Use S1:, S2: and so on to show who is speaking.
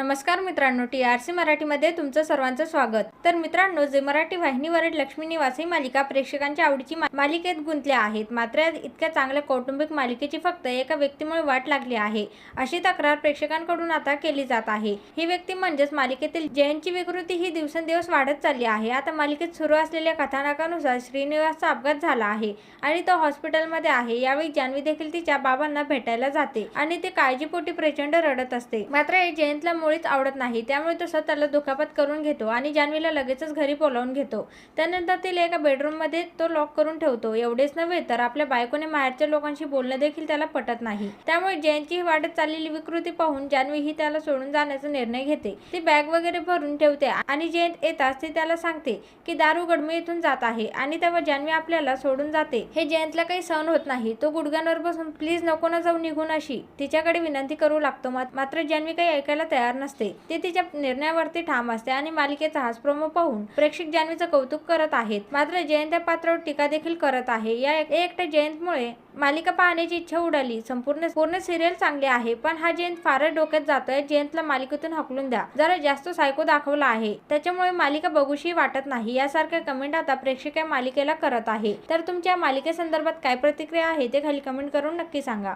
S1: नमस्कार मित्रांनो T R C मराठीमध्ये तुमचं सर्वांचं स्वागत. तर मित्रांनो जे मराठी वाहिनीवरील लक्ष्मी निवास ही मालिका प्रेक्षकांच्या आवडीची मालिकेत गुंतल्या आहेत मात्र इतक्या चांगल्या कौटुंबिक मालिकेची फक्त एका व्यक्तीमुळे वाट लागली आहे अशी तक्रार प्रेक्षकांकडून आता केली जात आहे. ही व्यक्ती म्हणजेच मालिकेतील जयंतची विकृती ही दिवसेंदिवस वाढत चालली आहे. आता मालिकेत सुरू असलेल्या कथानकानुसार श्रीनिवासचा अपघात झाला आहे आणि तो हॉस्पिटलमध्ये आहे. यावेळी जान्हवी देखील तिच्या बाबांना भेटायला जाते आणि ते काळजीपोटी प्रचंड रडत असते. मात्र हे जयंतला मुळीच आवडत नाही. त्यामुळे तो स्वतःला दुखापत करून घेतो आणि जान्हवीला लगेचच घरी बोलावून घेतो. त्यानंतर तिला एका बेडरूममध्ये तो लॉक करून ठेवतो. एवढेच नव्हे तर आपल्या बायकोने माहेरच्या लोकांशी बोलणं देखील त्याला पटत नाही. त्यामुळे जयंतची ही वाढत चाललेली विकृती पाहून जान्हवी ही त्याला सोडून जाण्याचा निर्णय घेते. ती बॅग वगैरे भरून ठेवते आणि जयंत येताच ती त्याला सांगते की दारू गडमी इथून जात आहे आणि तेव्हा जान्हवी आपल्याला सोडून जाते. हे जयंतला काही सहन होत नाही. तो गुडघ्यांवर बसून प्लीज नको ना जाऊ निघून अशी. तिच्याकडे विनंती करू लागतो. मात- मात्र जान्हवी काही ऐकायला तयार नसते. ते तिच्या निर्णयावरती ठाम असते आणि मालिकेचा हाच प्रोमो पाहून प्रेक्षक जान्हवीचं कौतुक करत आहेत. मात्र जयंत या पात्रावर टीका देखील करत आहे. या एक- एकट्या जयंतमुळे मालिका पाहण्याची इच्छा उडाली. संपूर्ण पूर्ण सिरियल चांगली आहे पण हा जयंत फारच डोक्यात जातोय. जयंतला मालिकेतून हकलून द्या. जरा जास्त सायको दाखवला आहे. त्याच्यामुळे मालिका बघूशी वाटत नाही. यासारख्या कमेंट आता प्रेक्षक या मालिकेला करत आहे. तर तुमच्या मालिकेसंदर्भात काय प्रतिक्रिया आहे ते खाली कमेंट करून नक्की सांगा.